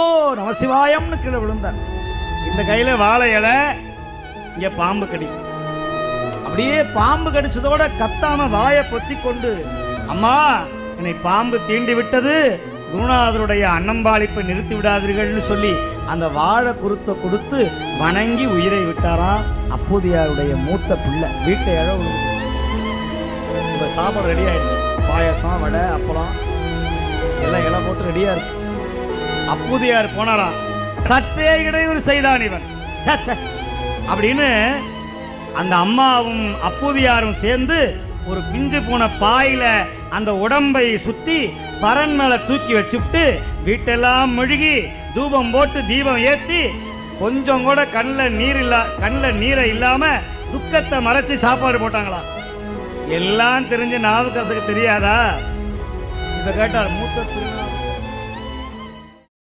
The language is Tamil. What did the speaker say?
ஓ நமசிவாயம்னு கீழே விழுந்தார். இந்த கையில வாழை இலை இங்க பாம்பு கடி. அப்படியே பாம்பு கடிச்சதோட கத்தாம வாயை பொத்தி கொண்டு அம்மா என்னை பாம்பு தீண்டி விட்டது. குருநாதருடைய அன்னம்பாளிப்பை நிறுத்தி விடாதீர்கள்னு சொல்லி அந்த வாழை குருத்தை கொடுத்து வணங்கி உயிரை விட்டாராம். அப்போதையாருடைய மூத்த பிள்ளை வீட்டை இழவு இப்போ சாப்பாடு ரெடி ஆயிடுச்சு. பாயாசம் வடை அப்பளம் எல்லாம் இலை போட்டு ரெடியா இருக்கு. அப்பூதியார் போனாராம் சற்றே இடையூறு செய்தான் இவன். ச்சே, ச்சே. அப்படின்னு அந்த அம்மாவும் அப்பூதியாரும் சேர்ந்து ஒரு பிஞ்சு போன பாயில அந்த உடம்பை சுத்தி பரன் மேல தூக்கி வச்சுட்டு வீட்டெல்லாம் முழுகி தூபம் போட்டு தீபம் ஏத்தி கொஞ்சம் கூட கண்ணில் நீர் இல்ல கண்ணில் நீரை இல்லாம துக்கத்தை மறைச்சு சாப்பாடு போட்டாங்களாம் எல்லாம் தெரிஞ்சு நாவுக்கிறதுக்கு தெரியாதா? இதை கேட்டார் மூத்த திருநாள்